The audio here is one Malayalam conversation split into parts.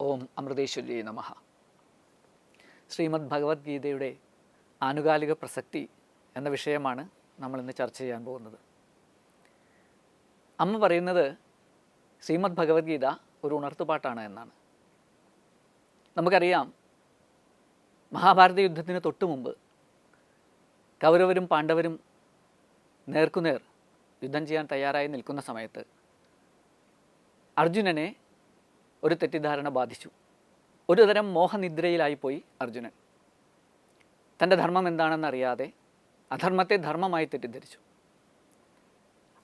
ഓം അമൃതേശ്വര്യ നമ. ശ്രീമദ് ഭഗവത്ഗീതയുടെ ആനുകാലിക പ്രസക്തി എന്ന വിഷയമാണ് നമ്മൾ ഇന്ന് ചർച്ച ചെയ്യാൻ പോകുന്നത്. അമ്മ പറയുന്നത് ശ്രീമദ് ഭഗവത്ഗീത ഒരു ഉണർത്തുപാട്ടാണ് എന്നാണ്. നമുക്കറിയാം മഹാഭാരത യുദ്ധത്തിന് തൊട്ടു മുമ്പ് കൗരവരും പാണ്ഡവരും നേർക്കുനേർ യുദ്ധം ചെയ്യാൻ തയ്യാറായി നിൽക്കുന്ന സമയത്ത് അർജുനനെ ഒരു തെറ്റിദ്ധാരണ ബാധിച്ചു. ഒരു തരം മോഹനിദ്രയിലായിപ്പോയി അർജുനൻ. തന്റെ ധർമ്മം എന്താണെന്നറിയാതെ അധർമ്മത്തെ ധർമ്മമായി തെറ്റിദ്ധരിച്ചു.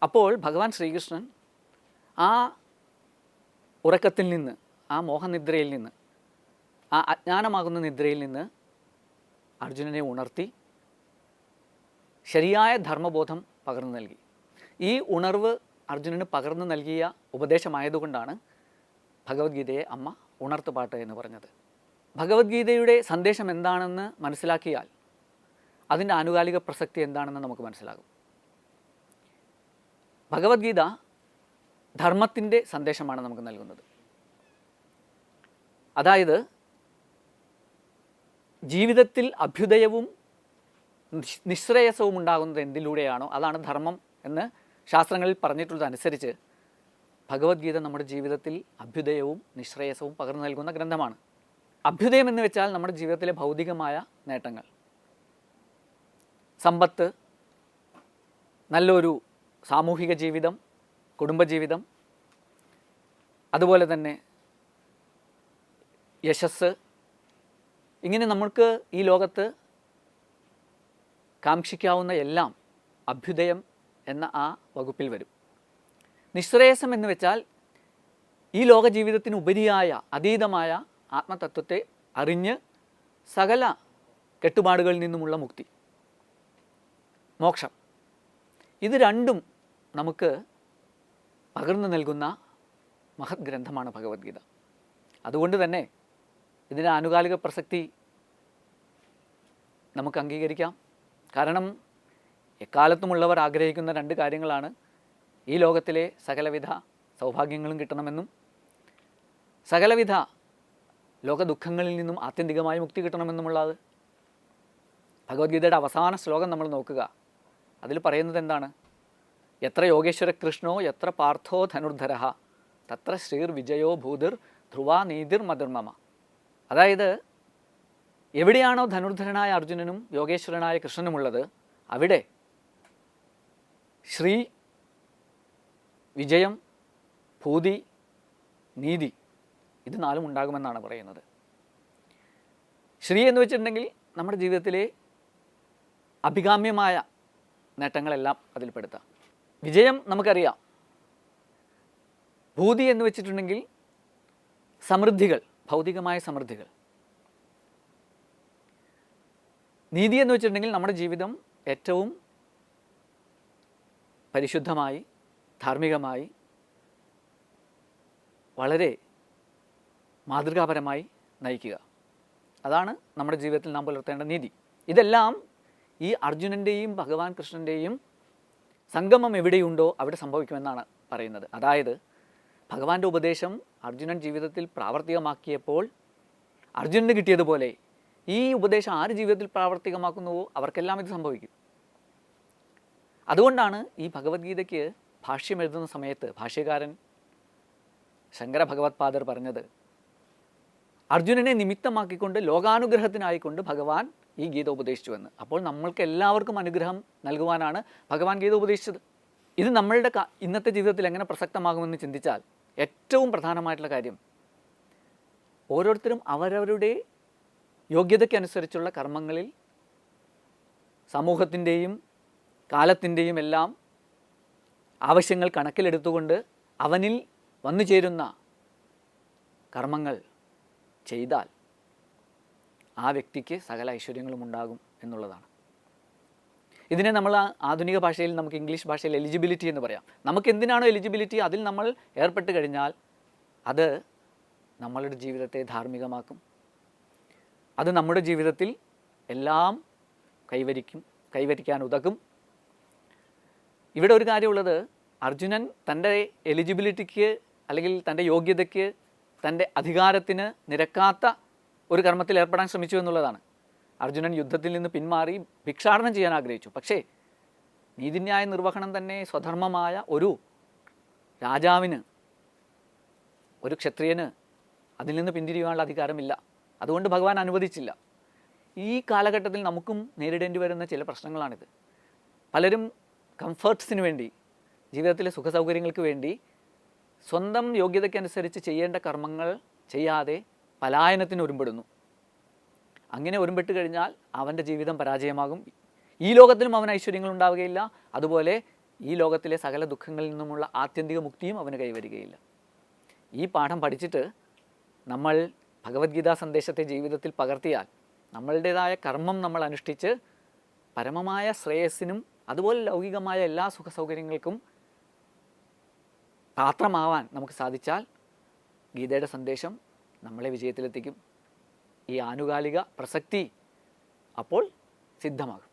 അപ്പോൾ ഭഗവാൻ ശ്രീകൃഷ്ണൻ ആ ഉറക്കത്തിൽ നിന്ന് ആ മോഹനിദ്രയിൽ നിന്ന് ആ അജ്ഞാനമാകുന്ന നിദ്രയിൽ നിന്ന് അർജുനനെ ഉണർത്തി ശരിയായ ധർമ്മബോധം പകർന്നു നൽകി. ഈ ഉണർവ് അർജുനന് പകർന്നു നൽകിയ ഉപദേശമായതുകൊണ്ടാണ് ഭഗവത്ഗീതയെ അമ്മ ഉണർത്തുപാട്ട് എന്ന് പറഞ്ഞത്. ഭഗവത്ഗീതയുടെ സന്ദേശം എന്താണെന്ന് മനസ്സിലാക്കിയാൽ അതിന്റെ ആനുകാലിക പ്രസക്തി എന്താണെന്ന് നമുക്ക് മനസ്സിലാകും. ഭഗവത്ഗീത ധർമ്മത്തിന്റെ സന്ദേശമാണ് നമുക്ക് നൽകുന്നത്. അതായത് ജീവിതത്തിൽ അഭ്യുദയവും നിശ്- നിശ്രേയസവും ഉണ്ടാകുന്നത് എന്തിലൂടെയാണോ അതാണ് ധർമ്മം എന്ന് ശാസ്ത്രങ്ങളിൽ പറഞ്ഞിട്ടുള്ളതനുസരിച്ച് ഭഗവത്ഗീത നമ്മുടെ ജീവിതത്തിൽ അഭ്യുദയവും നിശ്രേയസവും പകർന്നു നൽകുന്ന ഗ്രന്ഥമാണ്. അഭ്യുദയം എന്ന് വെച്ചാൽ നമ്മുടെ ജീവിതത്തിലെ ഭൗതികമായ നേട്ടങ്ങൾ. സമ്പത്ത് നല്ലൊരു സാമൂഹിക ജീവിതം കുടുംബജീവിതം അതുപോലെ തന്നെ യശസ് ഇങ്ങനെ നമ്മൾക്ക് ഈ ലോകത്ത് കാക്ഷിക്കാവുന്ന എല്ലാം അഭ്യുദയം എന്ന ആ വകുപ്പിൽ വരും. നിശ്രേയസം എന്ന് വെച്ചാൽ ഈ ലോക ജീവിതത്തിന് ഉപരിയായ അതീതമായ ആത്മതത്വത്തെ അറിഞ്ഞ് സകല കെട്ടുപാടുകളിൽ നിന്നുമുള്ള മുക്തി. മോക്ഷം. ഇത് രണ്ടും നമുക്ക് പകർന്നു നൽകുന്ന മഹത് ഗ്രന്ഥമാണ് ഭഗവത്ഗീത. അതുകൊണ്ട് തന്നെ ഇതിന്റെ ആനുകാലിക പ്രസക്തി നമുക്ക് അംഗീകരിക്കാം. കാരണം എക്കാലത്തുമുള്ളവർ ആഗ്രഹിക്കുന്ന രണ്ട് കാര്യങ്ങളാണ് ഈ ലോകത്തിലെ സകലവിധ സൗഭാഗ്യങ്ങളും കിട്ടണമെന്നും സകലവിധ ലോകദുഃഖങ്ങളിൽ നിന്നും ആത്യന്തികമായി മുക്തി കിട്ടണമെന്നുമുള്ളത്. ഭഗവത്ഗീതയുടെ അവസാന ശ്ലോകം നമ്മൾ നോക്കുക. അതിൽ പറയുന്നത് എന്താണ്? എത്ര യോഗേശ്വര കൃഷ്ണോ എത്ര പാർത്ഥോ ധനുർധര തത്ര ശ്രീർ വിജയോ ഭൂതിർ ധ്രുവ നീതിർ മധുർമമ അതായത് എവിടെയാണോ ധനുർധരനായ അർജുനനും യോഗേശ്വരനായ കൃഷ്ണനുമുള്ളത് അവിടെ ശ്രീ വിജയം ഭൂതി നീതി ഇത് നാലും ഉണ്ടാകുമെന്നാണ് പറയുന്നത്. ശ്രീ എന്ന് വെച്ചിട്ടുണ്ടെങ്കിൽ നമ്മുടെ ജീവിതത്തിലെ അഭികാമ്യമായ നേട്ടങ്ങളെല്ലാം അതിൽപ്പെടുത്താം. വിജയം നമുക്കറിയാം. ഭൂതി എന്ന് വെച്ചിട്ടുണ്ടെങ്കിൽ സമൃദ്ധികൾ ഭൗതികമായ സമൃദ്ധികൾ. നീതി എന്ന് വെച്ചിട്ടുണ്ടെങ്കിൽ നമ്മുടെ ജീവിതം ഏറ്റവും പരിശുദ്ധമായി ധാർമ്മികമായി വളരെ മാതൃകാപരമായി നയിക്കുക. അതാണ് നമ്മുടെ ജീവിതത്തിൽ നാം പുലർത്തേണ്ട നീതി. ഇതെല്ലാം ഈ അർജുനന്റെയും ഭഗവാൻ കൃഷ്ണന്റെയും സംഗമം എവിടെയുണ്ടോ അവിടെ സംഭവിക്കുമെന്നാണ് പറയുന്നത്. അതായത് ഭഗവാന്റെ ഉപദേശം അർജുനൻ ജീവിതത്തിൽ പ്രാവർത്തികമാക്കിയപ്പോൾ അർജുനന് കിട്ടിയതുപോലെ ഈ ഉപദേശം ആര് ജീവിതത്തിൽ പ്രാവർത്തികമാക്കുന്നുവോ അവർക്കെല്ലാം ഇത് സംഭവിക്കും. അതുകൊണ്ടാണ് ഈ ഭഗവത്ഗീതയ്ക്ക് ഭാഷ്യം എഴുതുന്ന സമയത്ത് ഭാഷ്യകാരൻ ശങ്കര ഭഗവത്പാദർ പറഞ്ഞത് അർജുനനെ നിമിത്തമാക്കിക്കൊണ്ട് ലോകാനുഗ്രഹത്തിനായിക്കൊണ്ട് ഭഗവാൻ ഈ ഗീത ഉപദേശിച്ചുവെന്ന്. അപ്പോൾ നമ്മൾക്ക് എല്ലാവർക്കും അനുഗ്രഹം നൽകുവാനാണ് ഭഗവാൻ ഗീത ഉപദേശിച്ചത്. ഇത് നമ്മളുടെ ഇന്നത്തെ ജീവിതത്തിൽ എങ്ങനെ പ്രസക്തമാകുമെന്ന് ചിന്തിച്ചാൽ ഏറ്റവും പ്രധാനമായിട്ടുള്ള കാര്യം ഓരോരുത്തരും അവരവരുടെ യോഗ്യതയ്ക്കനുസരിച്ചുള്ള കർമ്മങ്ങളിൽ സമൂഹത്തിന്റെയും കാലത്തിന്റെയും എല്ലാം ആവശ്യങ്ങൾ കണക്കിലെടുത്തുകൊണ്ട് അവനിൽ വന്നു ചേരുന്ന കർമ്മങ്ങൾ ചെയ്താൽ ആ വ്യക്തിക്ക് സകല ഐശ്വര്യങ്ങളും ഉണ്ടാകും എന്നുള്ളതാണ്. ഇതിനെ നമ്മൾ ആധുനിക ഭാഷയിൽ നമുക്ക് ഇംഗ്ലീഷ് ഭാഷയിൽ എലിജിബിലിറ്റി എന്ന് പറയാം. നമുക്ക് എന്തിനാണോ എലിജിബിലിറ്റി? അതിൽ നമ്മൾ ഏർപ്പെട്ട് കഴിഞ്ഞാൽ അത് നമ്മളുടെ ജീവിതത്തെ ധാർമ്മികമാക്കും. അത് നമ്മുടെ ജീവിതത്തിൽ എല്ലാം കൈവരിക്കും കൈവരിക്കാൻ ഉതകും. ഇവിടെ ഒരു കാര്യമുള്ളത് അർജുനൻ തന്റെ എലിജിബിലിറ്റിക്ക് അല്ലെങ്കിൽ തന്റെ യോഗ്യതയ്ക്ക് തന്റെ അധികാരത്തിന് നിരക്കാത്ത ഒരു കർമ്മത്തിൽ ഏർപ്പെടാൻ ശ്രമിച്ചു എന്നുള്ളതാണ്. അർജുനൻ യുദ്ധത്തിൽ നിന്ന് പിന്മാറി ഭിക്ഷാടനം ചെയ്യാൻ ആഗ്രഹിച്ചു. പക്ഷേ നീതിന്യായ നിർവഹണം തന്നെ സ്വധർമ്മമായ ഒരു രാജാവിന് ഒരു ക്ഷത്രിയന് അതിൽ നിന്ന് പിന്തിരിയാനുള്ള അധികാരമില്ല. അതുകൊണ്ട് ഭഗവാൻ അനുവദിച്ചില്ല. ഈ കാലഘട്ടത്തിൽ നമുക്കും നേരിടേണ്ടി വരുന്ന ചില പ്രശ്നങ്ങളാണിത്. പലരും കംഫർട്ട്സിന് വേണ്ടി ജീവിതത്തിലെ സുഖസൗകര്യങ്ങൾക്ക് വേണ്ടി സ്വന്തം യോഗ്യതയ്ക്കനുസരിച്ച് ചെയ്യേണ്ട കർമ്മങ്ങൾ ചെയ്യാതെ പലായനത്തിന് ഒരുമ്പെടുന്നു. അങ്ങനെ ഒരുമ്പെട്ട് കഴിഞ്ഞാൽ അവന്റെ ജീവിതം പരാജയമാകും. ഈ ലോകത്തിലും അവൻ ഐശ്വര്യങ്ങൾ ഉണ്ടാവുകയില്ല. അതുപോലെ ഈ ലോകത്തിലെ സകല ദുഃഖങ്ങളിൽ നിന്നുമുള്ള ആത്യന്തിക മുക്തിയും അവന് കൈവരികയില്ല. ഈ പാഠം പഠിച്ചിട്ട് നമ്മൾ ഭഗവത്ഗീതാ സന്ദേശത്തെ ജീവിതത്തിൽ പകർത്തിയാൽ നമ്മളുടേതായ കർമ്മം നമ്മൾ അനുഷ്ഠിച്ച് പരമമായ ശ്രേയസ്സിനും അതുപോലെ ലൗകികമായ എല്ലാ സുഖ സൗകര്യങ്ങൾക്കും പാത്രമാവാൻ നമുക്ക് സാധിച്ചാൽ ഗീതയുടെ സന്ദേശം നമ്മളെ വിജയത്തിലെത്തിക്കും. ഈ ആനുകാലിക പ്രസക്തി അപ്പോൾ സിദ്ധമാകും.